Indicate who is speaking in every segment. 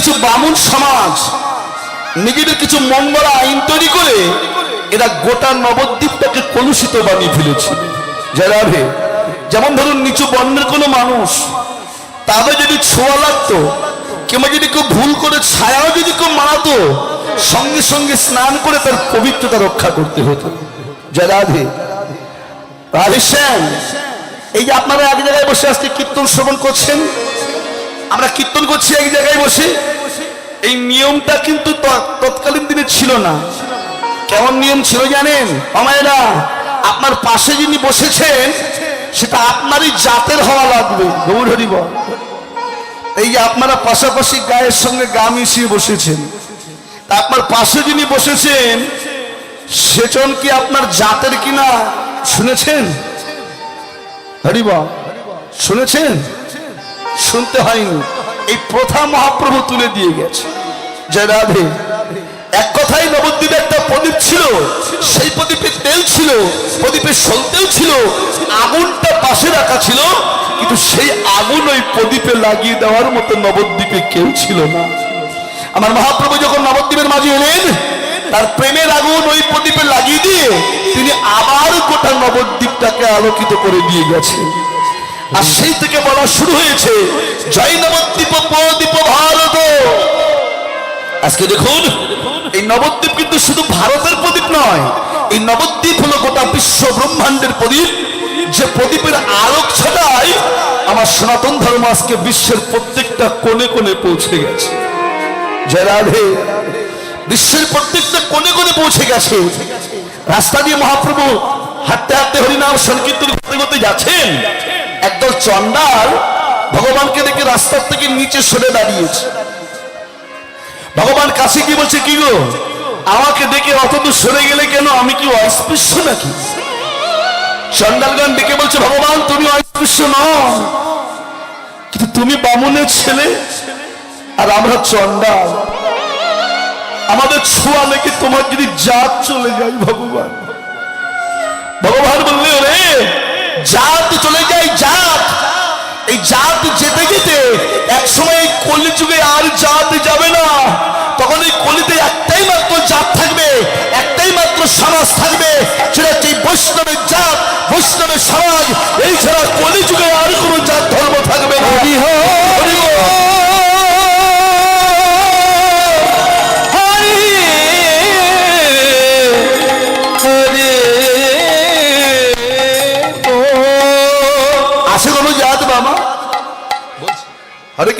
Speaker 1: কিছু বামুন সমাজ, নিজেদের কিছু মঙ্গল আইন তৈরি করে এরা গোটা নবদ্বীপটাকে কলুষিত বানিয়ে ফেলেছে। যারা যেমন ধরুন নিচু বর্ণের কোনো মানুষ, তাদের যদি ছোঁয়া লাগতো, কিংবা যদি কেউ ভুল করে ছায়াও যদি কেউ মারাতো সঙ্গে সঙ্গে স্নান করে তার পবিত্রতা রক্ষা করতে হতো। শ্যাম, এই যে আপনারা এক জায়গায় বসে আজকে কীর্তন শ্রবণ করছেন আমরা কীর্তন করছি এক জায়গায় বসে। এই নিয়মটা কিন্তু তৎকালীন দিনে ছিল না। কেমন নিয়ম ছিল জানেন? অমায়রা, আপনার পাশে যিনি বসেছেন, সেটা আপনারই জাতের হওয়া লাগবে। গৌর হরি বল। এই যে আপনারা পাশাপাশি গায়ের সঙ্গে গা মিশিয়ে বসেছেন। তা আপনার পাশে যিনি বসেছেন, সেজন কি আপনার জাতের কিনা শুনেছেন? হরিব শুনেছেন? শুনতে হয়নি। এই প্রথা মহাপ্রভু তুলে দিয়ে গেছে। জয় রাধে। এক কথাই নবদ্বীপে একটা প্রদীপ ছিল। সেই প্রদীপে তেল ছিল প্রদীপের সলতেও ছিল, আগুনটা পাশে রাখা ছিল, কিন্তু সেই আগুন ওই প্রদীপে লাগিয়ে দেওয়ার মতো নবদ্বীপে কেউ ছিল না। আমার মহাপ্রভু যখন নবদ্বীপের মাঝে এলেন, তার প্রেমের আগুন ওই প্রদীপে লাগিয়ে দিয়ে তিনি আবার গোটা নবদ্বীপটাকে আলোকিত করে দিয়ে গেছেন। আর সেই থেকে বলা শুরু হয়েছে, জয় নবদ্বীপ, প্রদীপ ভারত। আজকে দেখুন, এই নবদ্বীপ কিন্তু শুধু ভারতের প্রদীপ নয়, এই নবদ্বীপ হলো গোটা বিশ্ব ব্রহ্মাণ্ডের প্রদীপ। যে প্রদীপের আলোক ছটায় আমার সনাতন ধর্ম আজকে বিশ্বের প্রত্যেকটা কোণে কোণে পৌঁছে গেছে। জয় রাধে। বিশ্বের প্রত্যেকটা কোণে কোণে পৌঁছে গেছে। রাস্তা দিয়ে মহাপ্রভু হাঁটতে হাঁটতে হরিনাম সংকীর্তন করতে করতে যাচ্ছেন। একদল চন্ডাল ভগবানকে দেখে রাস্তার থেকে নিচে সরে দাঁড়িয়েছে। ভগবান কাছে কি বলছে, কি গো? আমাকে দেখে অত দূর সরে গেলে কেন? আমি কি অস্পৃশ্য নাকি? চন্ডালগণ ডেকে বলছে, ভগবান, তুমি অস্পৃশ্য নও। কিন্তু তুমি বামুনের ছেলে আর আমরা চন্ডাল আমাদের ছোঁয়া লেগে তোমার যদি জাত চলে যায় ভগবান। ভগবান বললে রে জাত, চলে যায় জাত। এই জাত যেতে যেতে এক সময় কলি যুগে আর জাত যাবে না। তখন এই কলিতে একটাই মাত্র জাত থাকবে, একটাই মাত্র সমাজ থাকবে, সেটা হচ্ছে বৈষ্ণবের জাত, বৈষ্ণবের সমাজ।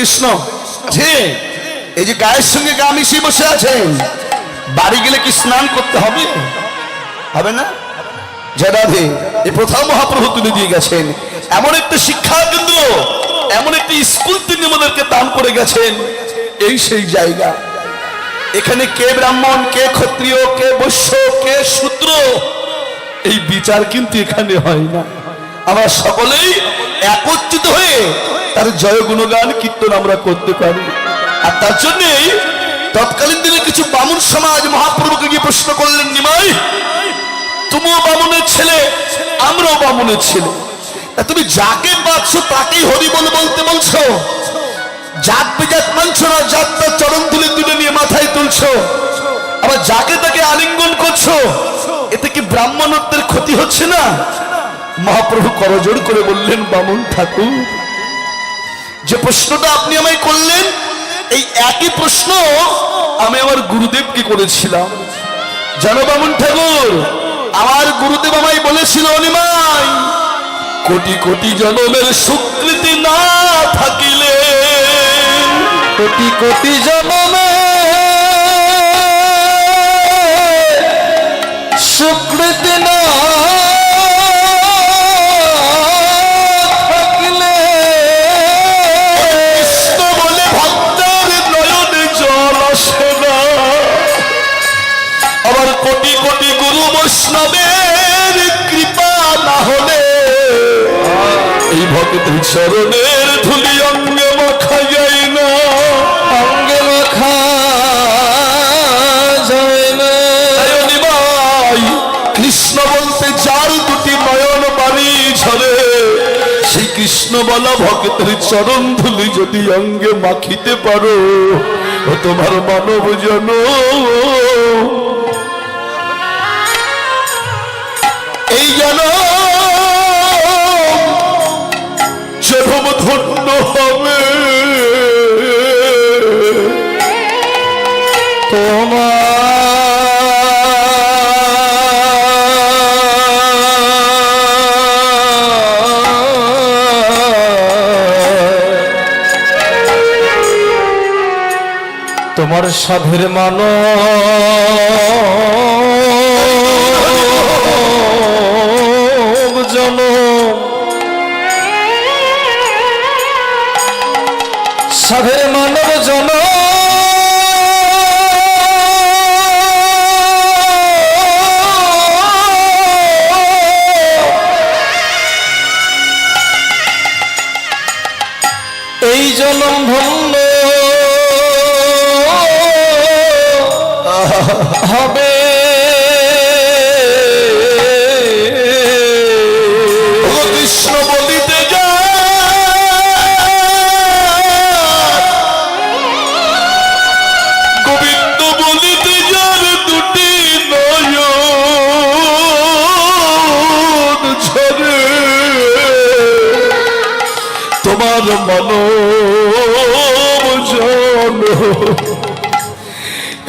Speaker 1: কৃষ্ণ। আছে এই যে গায়ের সঙ্গে গা মিশিয়ে বসে আছেন বাড়ি গেলে কি স্নান করতে হবে? হবে না? রাধে। এই প্রথম মহাপ্রভু তুলে দিয়ে গেছেন। এমন একটা শিক্ষা কেন্দ্র, এমন একটি স্কুল তিনি আমাদেরকে দান করে গেছেন। এই সেই জায়গা। এখানে কে ব্রাহ্মণ, কে ক্ষত্রিয়, কে বৈশ্য, কে শূদ্র, এই বিচার কিন্তু এখানে হয় না। আমরা সকলেই একত্রিত হয়ে তার জয় গুণগান কীর্তন আমরা করতে পারি। আর তার জন্যই তৎকালীন দিনে কিছু বামুন সমাজ মহাপ্রভুকে গিয়ে প্রশ্ন করলেন, নিমাই, তুমিও বামুনের ছেলে, আমরাও বামুনের ছেলে। তুমি যাকে পাচ্ছ তাকেই হরি বল বলতে বলছো। জাত বেজাত মানছো না জাতটা চরণ তুলে তুলে নিয়ে মাথায় তুলছো। আবার যাকে তাকে আলিঙ্গন করছ, এতে কি ব্রাহ্মণত্বের ক্ষতি হচ্ছে না? মহাপ্রভু করজোড় করে বললেন, বামুন ঠাকুর যে প্রশ্নটা আপনি আমায় করলেন, এই একই প্রশ্ন আমি আমার গুরুদেবকে করেছিলাম। জানো বামুন ঠাকুর, আমার গুরুদেব আমায় বলেছিল অনিমাই কোটি কোটি জনমের স্বীকৃতি না থাকিলে।
Speaker 2: কোটি কোটি জনমে সুকৃতি
Speaker 1: দুই চরণের ধুলি অঙ্গে মাখা যায় না।
Speaker 2: অঙ্গে মাখা যায় না।
Speaker 1: ভাই কৃষ্ণ বলতে যার দুটি নয়ন বাণী ঝরে সেই কৃষ্ণ বলা ভক্তের চরণ ধুলি যদি অঙ্গে মাখিতে পারো তোমার মানব জন
Speaker 2: তোমার সাধের মান জন সাধের আমার মনোজন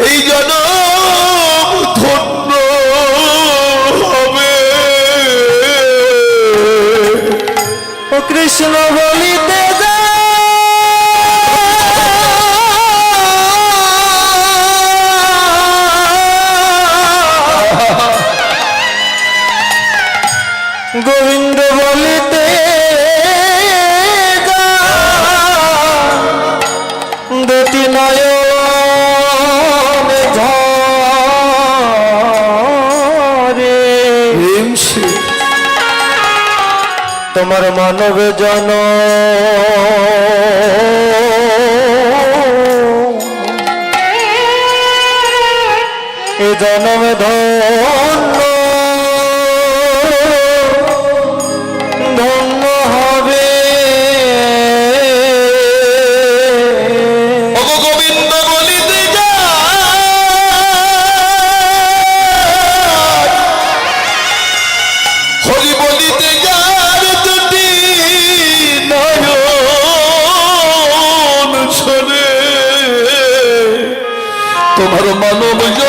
Speaker 2: এই
Speaker 1: জন ধন্য হবে।
Speaker 2: ও কৃষ্ণ বলি
Speaker 1: हमर
Speaker 2: मानव जन। जनम
Speaker 1: धो। manobuj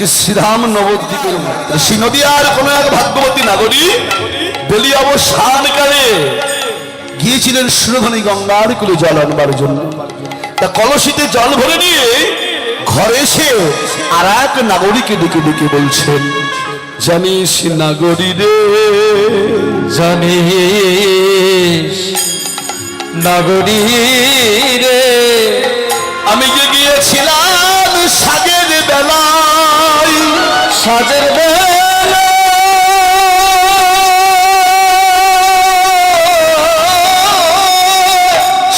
Speaker 1: আজকে শ্রীরাম নবদ্বীপের শ্রী নদী আর কোন এক ভাগ্যবতী নাগরী বলি অবসান কালে গিয়েছিলেন সুরধনী গঙ্গার কুলে জল আনবার জন্য। তা কলসিতে জল ভরে নিয়ে ঘরে এসে আর এক নাগরিকে ডেকে ডেকে বলছেন, জানিস নাগরী রে,
Speaker 2: জানিস নাগরী রে,
Speaker 1: আমি যে গিয়েছিলাম সাগে
Speaker 2: সাজের বেলা।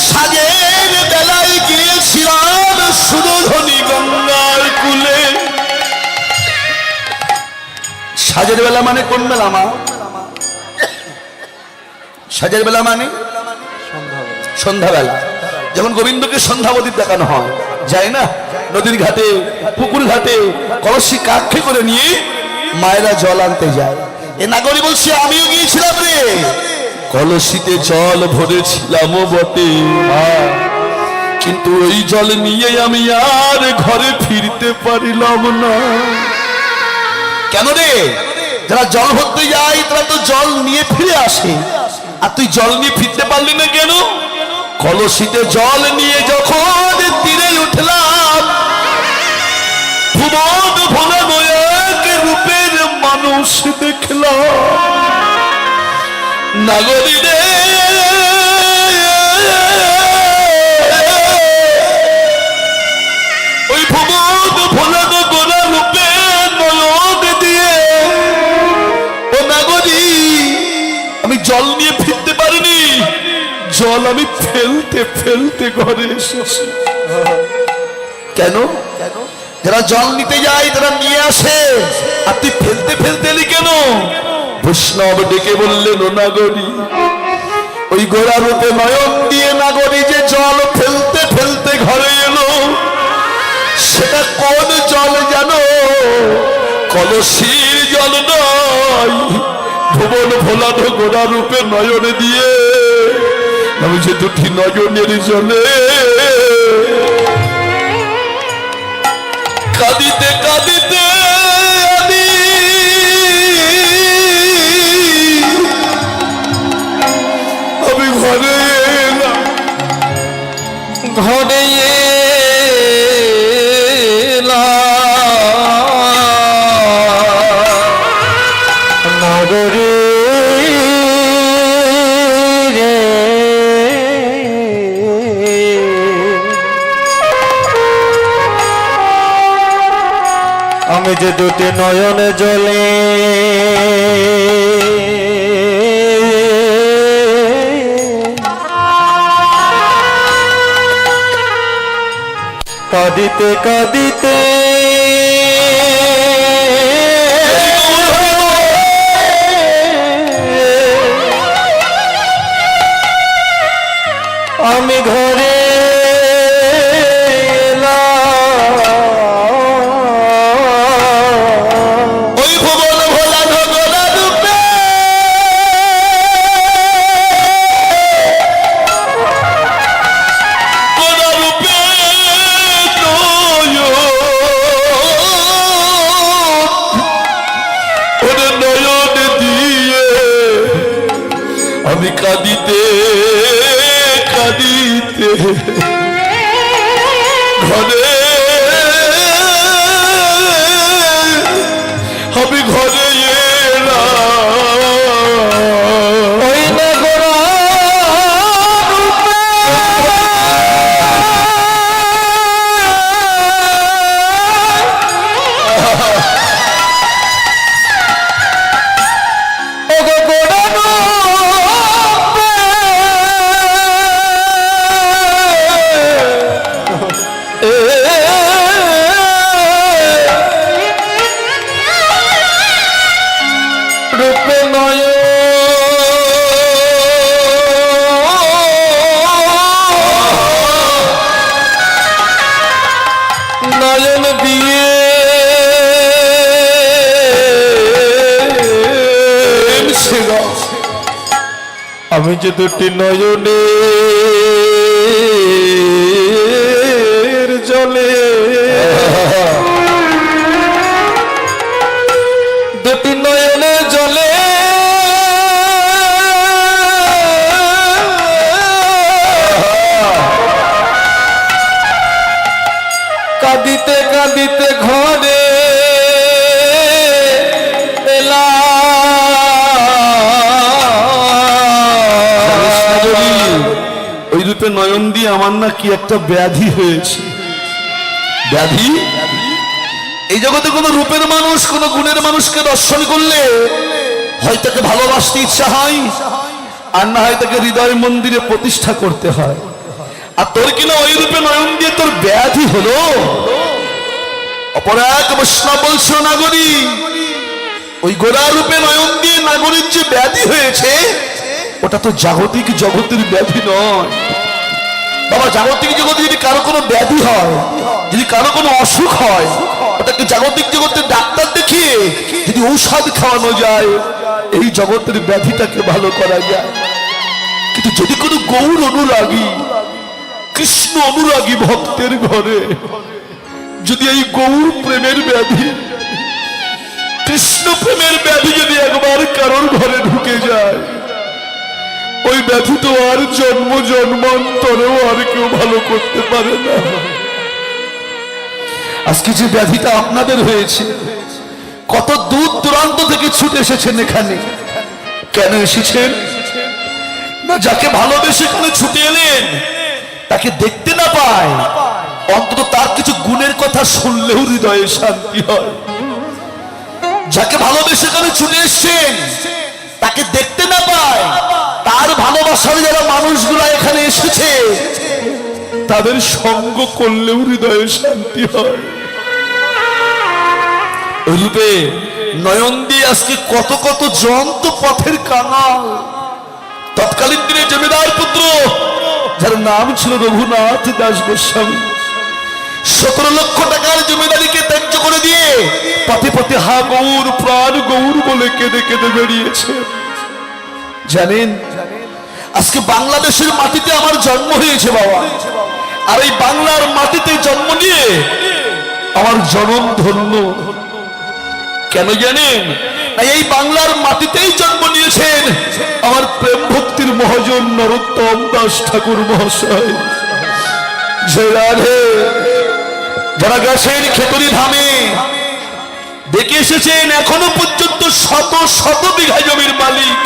Speaker 1: সাজের বেলায় গিয়েছিলাম সুরধনী গঙ্গার কুলে। সাজের বেলা মানে কোন বেলা, মা? সাজের বেলা মানে? সন্ধ্যাবেলা। যখন গোবিন্দকে সন্ধ্যাবতী দেখানো হয়, যায় না? নদীর ঘাটে, পুকুর ঘাটে কলসি কাক্ষে করে নিয়ে মায়েরা জল আনতে যায়। এ নাগরী বলছে, আমিও গিয়েছিলাম রে। কলসিতে জল ভরেছিলাম বটে কিন্তু ওই জল নিয়ে আমি আর ঘরে ফিরতে পারিলাম না। কেন রে? যারা জল ভরতে যায়, তারা তো জল নিয়ে ফিরে আসে। আর তুই জল নিয়ে ফিরতে পারলি না কেন? কলসিতে জল নিয়ে যখন তীরে উঠলাম ভুবন ভোলা নয়ক রূপের মানুষ দেখলাম নাগরী রে ওই ভুবন ভোলানো গোলা রূপে নয়ন দিয়ে। ও নাগরী, আমি জল নিয়ে ফিরতে পারিনি। জল আমি ফেলতে ফেলতে ঘরে এসেছি। কেন কেন? যারা জল নিতে যায়, তারা নিয়ে আসে। আর তুই ফেলতে ফেলতে এলি কেন? বৈষ্ণব ডেকে বললেন নাগরী, ওই গোড়া রূপে নয়ন দিয়ে নাগরী যে জল ফেলতে ফেলতে ঘরে এলো, সেটা কোন জল জানো? কলসির জল নয়, ভুবন ভোলানো গোড়া রূপে নয়ন দিয়ে। আমি যে দুটি নয়নের জলে কাঁদিতে কাঁদিতে আমি আমি ঘরে
Speaker 2: ঘরে যে দুটি নয়নে জলে। কাঁদিতে কাঁদিতে। আমি ঘরে
Speaker 1: ঘরে। আমি ঘরে।
Speaker 2: আমি যে দুটি নয়নে জলে দুটি নয়নে জলে কাঁদিতে কাঁদিতে ঘরে এলাম
Speaker 1: আমার না কি একটা ব্যাধি হয়েছে। ব্যাধি? এই জগতে কোনো রূপের মানুষ, কোনো গুণের মানুষকে দর্শন করলে হয় তাকে ভালোবাসতে ইচ্ছা হয়, আর না হয় তাকে হৃদয় মন্দিরে প্রতিষ্ঠা করতে হয়। আর তোর কিনা ওই রূপে নয়ন দিয়ে তোর ব্যাধি হলো? অপরাধ বৈষ্ণব বলছো, নাগরী। ওই গোড়া রূপে নয়ন দিয়ে নাগরীর যে ব্যাধি হয়েছে, ওটা তো জাগতিক জগতের ব্যাধি নয়। বাবা, জাগতিক জগতে যদি কারও কোনো ব্যাধি হয়, যদি কারও কোনো অসুখ হয় ওটাকে জাগতিক জগতের ডাক্তার দেখিয়ে যদি ঔষধ খাওয়ানো যায়, এই জগতের ব্যাধিটাকে ভালো করা যায়। কিন্তু যদি কোনো গৌর অনুরাগী, কৃষ্ণ অনুরাগী ভক্তের ঘরে যদি এই গৌর প্রেমের ব্যাধি, কৃষ্ণ প্রেমের ব্যাধি যদি একবার কারোর ঘরে ঢুকে যায় ওই ব্যাধি তো আর জন্ম জন্মান্তরেও আর কেউ ভালো করতে পারে না। আজকে যে ব্যাধিটা আপনাদের হয়েছে, কত দূর দূরান্ত থেকে ছুটে এসেছেন এখানে। কেন এসেছেন? না, যাকে ভালোবেসে এখানে ছুটে এলেন, তাকে দেখতে না পায়। অন্তত তার কিছু গুণের কথা শুনলেও হৃদয়ে শান্তি হয়। যাকে ভালোবেসে এখানে ছুটে এসছেন, তাকে দেখতে না পায়। তার ভালোবাসার যারা মানুষগুলো এখানে এসেছে, তাদের সঙ্গ করলেও হৃদয়ে শান্তি হয়। নয়ন দিয়ে আজকে কত কত জন্ত পথের কাঙাল। তৎকালীন দিনে জমিদার পুত্র, যার নাম ছিল রঘুনাথ দাস গোস্বামী। সতেরো লক্ষ টাকার জমিদারিকে ত্যায্য করে দিয়ে পথে পথে হা গৌর প্রাণ গৌর বলে কেঁদে কেঁদে বেরিয়েছে। জানেন আজকে বাংলাদেশের মাটিতে আমার জন্ম হয়েছে বাবা। আর এই বাংলার মাটিতে জন্ম নিয়ে আমার জনম ধন্য। কেন জানেন? এই বাংলার মাটিতেই জন্ম নিয়েছেন আমার প্রেম ভক্তির মহাজন নরোত্তম দাস ঠাকুর মহাশয়। যারা ধামে দেখে এসেছেন, এখনও পর্যন্ত শত শত বিঘা জমির মালিক।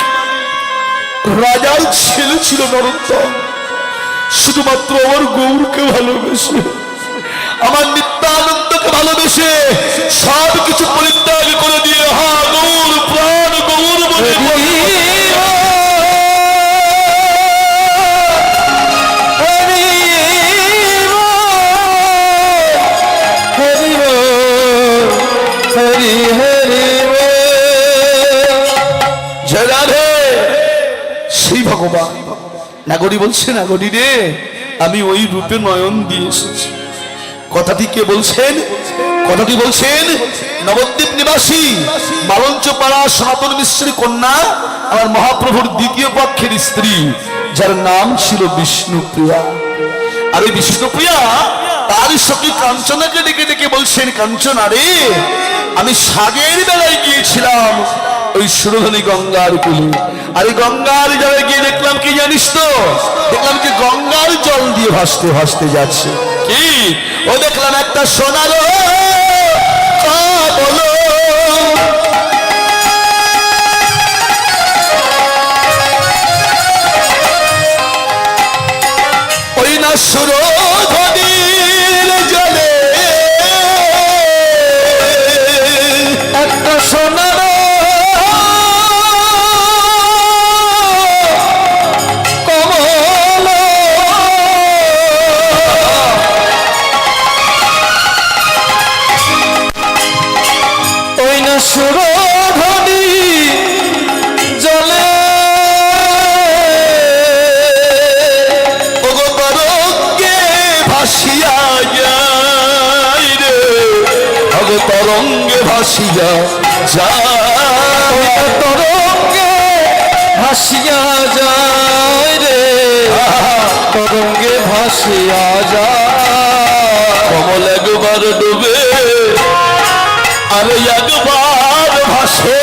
Speaker 1: রাজার ছেলে ছিল নরন্তন শুধুমাত্র আমার গৌরকে ভালোবেসে, আমার নিত্যানন্দকে ভালোবেসে সব কিছু পরিত্যাগ করে দিয়ে, হা, গৌর, প্রাণ, গৌর বলে ভগবান। নাগরী বলছে, নাগরী রে, আমি ওই রূপে নয়ন দিয়ে এসেছি। কথাটি কে বলছেন? কথাটি বলছেন নবদ্বীপ নিবাসী মালঞ্চ পাড়া সনাতন মিশ্রী কন্যা, আমার মহাপ্রভুর দ্বিতীয় পক্ষের স্ত্রী, যার নাম ছিল বিষ্ণুপ্রিয়া। আর বিষ্ণুপ্রিয়া, তার সখী কাঞ্চনাকে ডেকে ডেকে বলছেন, কাঞ্চনা রে, আমি সাগের বেলায় গিয়েছিলাম। ওই সুরধনী গঙ্গার কুলে। আর এই গঙ্গার জলে গিয়ে দেখলাম কি জানিস তো? দেখলাম যে গঙ্গার জল দিয়ে ভাসতে ভাসতে যাচ্ছে। কি? ও দেখলাম একটা সোনার বলো ওই না সুরধনীর
Speaker 2: সুরধনি জলে।
Speaker 1: ভাসিয়া যায় রে। তরঙ্গে ভাসিয়া যায়
Speaker 2: তরঙ্গে ভাসিয়া যায় রে। তরঙ্গে ভাসিয়া যায়
Speaker 1: কমল একবার ডুবে আর একবার ভাসে।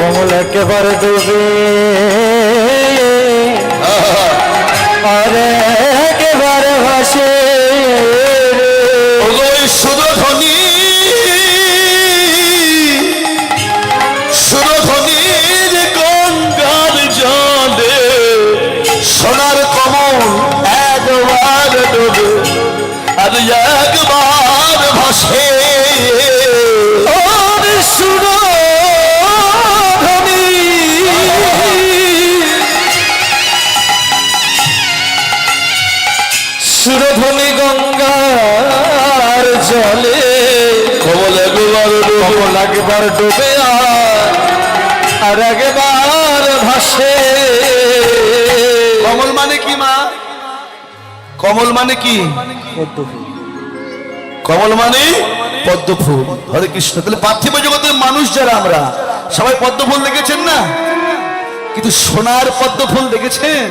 Speaker 2: কমল একেবারে ডুবে। আরে একেবারে ভাসে। শুধু
Speaker 1: ওগো মানে কি? কমল মানে পদ্ম ফুল হরে কৃষ্ণ। তাহলে পার্থিব জগতের মানুষ যারা আমরা, সবাই পদ্ম ফুল দেখেছেন না? কিন্তু সোনার পদ্ম ফুল দেখেছেন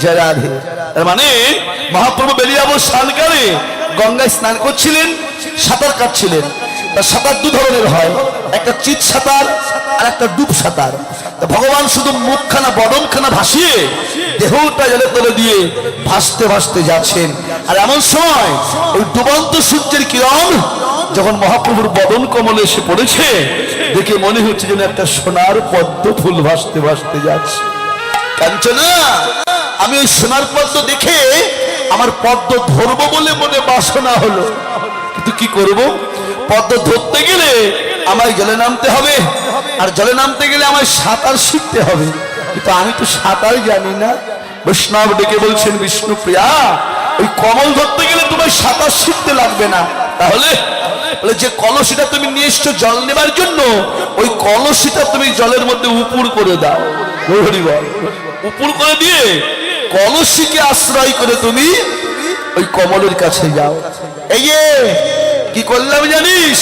Speaker 1: জয় রাধে মানে মহাপ্রভু বেরিয়াবো স্নানকালে গঙ্গায় স্নান করছিলেন, সাঁতার কাটছিলেন। তার সাঁতার দু ধরনের হয়। একটা চিত সাঁতার আর একটা ডুব সাঁতার। ভগবান শুধু মুখখানা, বদনখানা ভাসিয়ে দেহটা জলে তলে দিয়ে ভাসতে ভাসতে যাচ্ছেন। আর এমন সময় ওই ডুবন্ত সূর্যের কিরণ যখন মহাপ্রভুর বদন কমলে এসে পড়েছে, দেখে মনে হচ্ছে যেন একটা সোনার পদ্ম ফুল ভাসতে ভাসতে যাচ্ছে। কাঞ্চনা, আমি ওই সোনার পদ্ম দেখে আমার পদ্ম ধরবো বলে মনে বাসনা হলো। কিন্তু কি করব? পদ্ম ধরতে গেলে আমায় জলে নামতে হবে। আর জলে নামতে গেলে আমায় সাঁতার শিখতে হবে। কিন্তু আমি তো সাঁতার জানি না। বৈষ্ণব ডেকে বলছেন বিষ্ণু প্রিয়া ওই কমল ধরতে গেলে তোমায় সাঁতার শিখতে লাগবে না। তাহলে বলে যে কলসিটা তুমি নিয়ে এসছো জল নেবার জন্য, ওই কলসিটা তুমি জলের মধ্যে উপুর করে দাও। উপুর করে দিয়ে কলসিকে আশ্রয় করে তুমি ওই কমলের কাছে যাও। এই কি করলাম জানিস?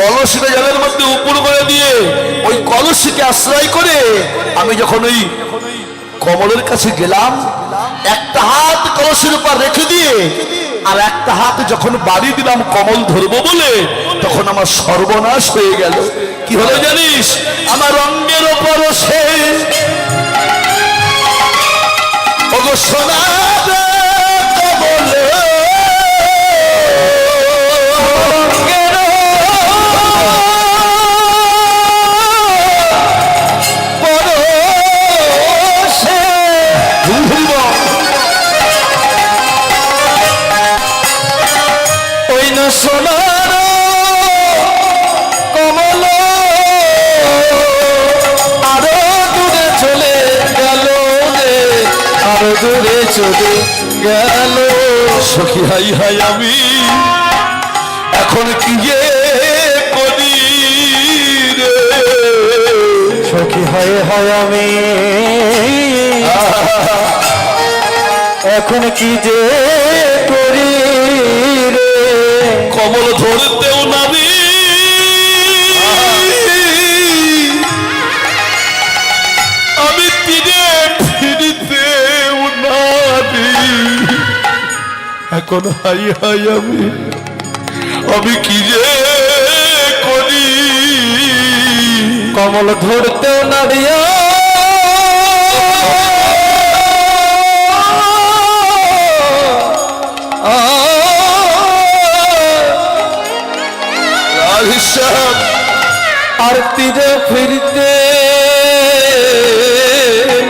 Speaker 1: কলসিটা জলের মধ্যে উপর করে দিয়ে ওই কলসিকে আশ্রয় করে আমি যখন ওই কমলের কাছে গেলাম, একটা হাত কলসের উপর রেখে দিয়ে আর একটা হাত যখন বাড়ি দিলাম কমল ধরবো বলে, তখন আমার সর্বনাশ হয়ে গেল। কি হলো জানিস? আমার রঙের ওপর সে ওগো সোনার কমল।
Speaker 2: আরও দূরে চলে গেল রে আরও দূরে চলে গেল।
Speaker 1: সখী হাই হাই আমি এখন কি যে করি রে?
Speaker 2: সখী হয় হয় আমি এখন কি যে
Speaker 1: কমল ধরতেও নাবি আমি তীরে ফিরিতেও নাবি এখন হাই হাই আমি আমি কি যে করি?
Speaker 2: কমল ধরতেও না দিয়া
Speaker 1: রাধেশ্যাম
Speaker 2: আর তীরে ফিরতে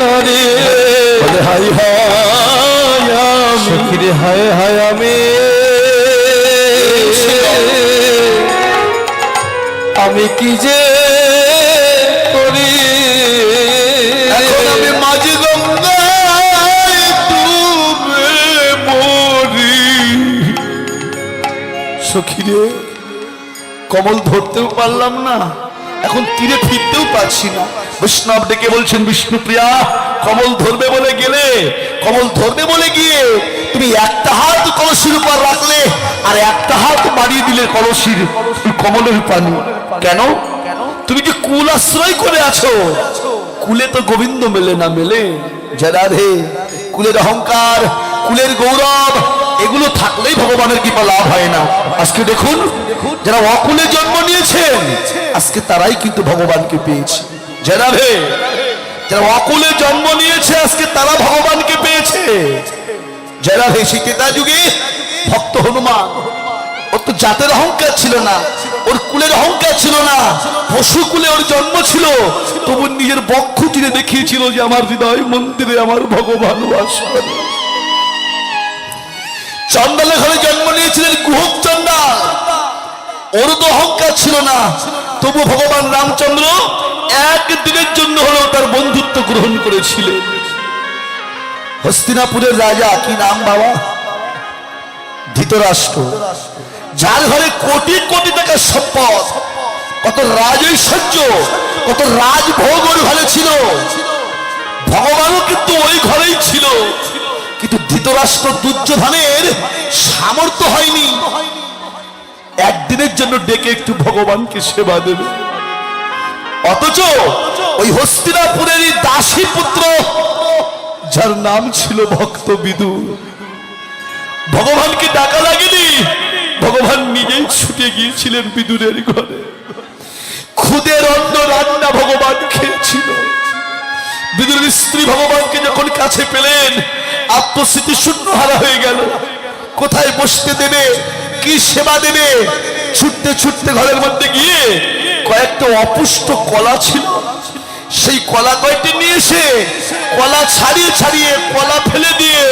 Speaker 2: নারে।
Speaker 1: হাই
Speaker 2: সখিরে হায় হায় আমি। আমি কি যে করি?
Speaker 1: এখন আমি মাঝি গঙ্গায় মরি। সখী রে কমল ধরতেও পারলাম না। এখন তীরে ফিরতেও পারছি না। বৈষ্ণব ডেকে বলছেন, বিষ্ণুপ্রিয়া, কমল ধরবে বলে গেলে, কমল ধরবে বলে গিয়ে তুমি একটা হাত কলসির উপর রাখলে আর একটা হাত বাড়িয়ে দিলে কলসির কমলের পানি। কেন? তুমি যে কুল আশ্রয় করে আছো? কুলে তো গোবিন্দ মেলে না মেলে। যারা রে কুলের অহংকার, কুলের গৌরব এগুলো থাকলেই ভগবানের কৃপা লাভ হয় না। আজকে দেখুন, যারা অকুলে জন্ম নিয়েছেন, আজকে তারাই কিন্তু ভগবানকে পেয়েছে। রে যারা অকুলে জন্ম নিয়েছে, আজকে তারা ভগবানকে পেয়েছে। সেই তেতা যুগে ভক্ত হনুমান, ওর তো জাতের অহংকার ছিল না, ওর কুলের অহংকার ছিল না, পশু কুলে ওর জন্ম ছিল। তবু নিজের বক্ষ চিরে দেখিয়েছিল যে, আমার হৃদয় মন্দিরে আমার ভগবান বাস করে চন্ডালের ঘরে জন্ম নিয়েছিলেন কুহক চন্ডাল ওর তো অহংকার ছিল না। তবু ভগবান রামচন্দ্র একদিনের জন্য হলেও তার বন্ধুত্ব গ্রহণ করেছিলেন। হস্তিনাপুরের রাজা, কি নাম বাবা? ধৃতরাষ্ট্র। যার ঘরে কোটি কোটি টাকার সম্পদ। কত রাজৈশ্বর্য, কত রাজভোগ ওর ঘরে ছিল। ভগবানও কিন্তু ওই ঘরেই ছিল। কিন্তু ধৃতরাষ্ট্র দুর্যোধনের সামর্থ্য হয়নি। একদিনের জন্য ডেকে একটু ভগবানকে সেবা দেবে। অথচ ওই হস্তিনাপুরেরই দাসী পুত্র, যার নাম ছিল ভক্ত বিদু ভগবানকে ডাকা লাগেনি। ভগবান নিজেই ছুটে গিয়েছিলেন বিদুরের ঘরে। খুদের অন্ন রান্না ভগবান খেয়েছিল। বিদুরের স্ত্রী ভগবানকে যখন কাছে পেলেন আত্মস্মৃতি শূন্য হারা হয়ে গেল। কোথায় বসতে দেবে? কি সেবা দেবে? ছুটতে ছুটতে ঘরের মধ্যে গিয়ে কয়েকটা অপুষ্ট কলা ছিল। সেই কলা কয়টি নিয়ে এসে কলা ছাড়িয়ে ছাড়িয়ে কলা ফেলে দিয়ে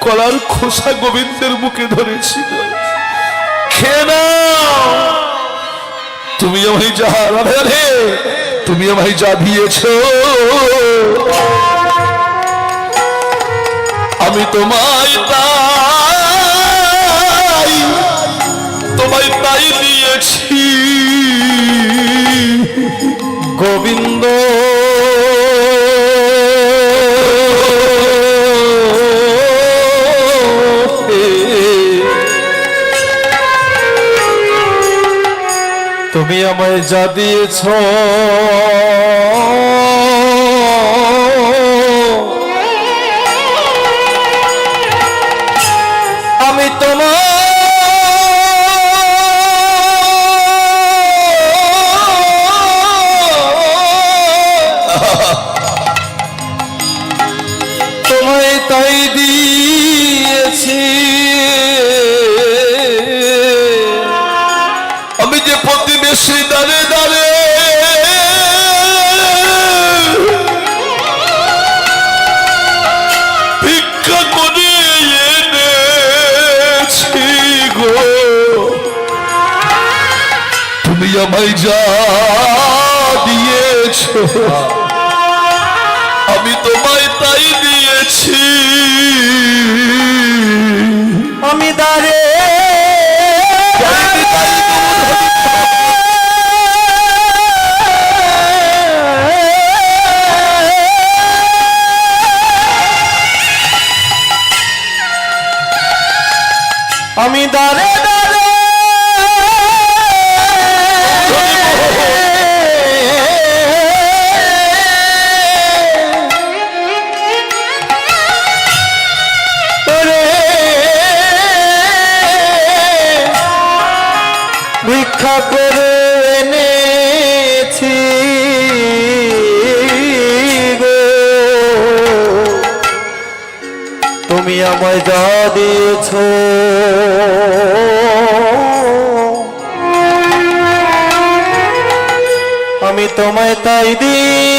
Speaker 1: কলার খোসা গোবিন্দের মুখে ধরেছিল। তুমি আমায় যা রাধে, তুমি আমায় যা দিয়েছ। আমি তোমায় তাই তোমায় তাই দিয়েছি।
Speaker 2: গোবিন্দ। তুমি আমায় যা দিয়েছ তোমায় তাই দিয়েছি।
Speaker 1: আমি যে প্রতিবেশী দাঁড়ে দাঁড়ে আমায় যা দিয়েছ। আমি
Speaker 2: ভিক্ষা করে এনেছি গো। তুমি আমায় যা দিয়েছ। আমি তোমায় তাই দিয়েছি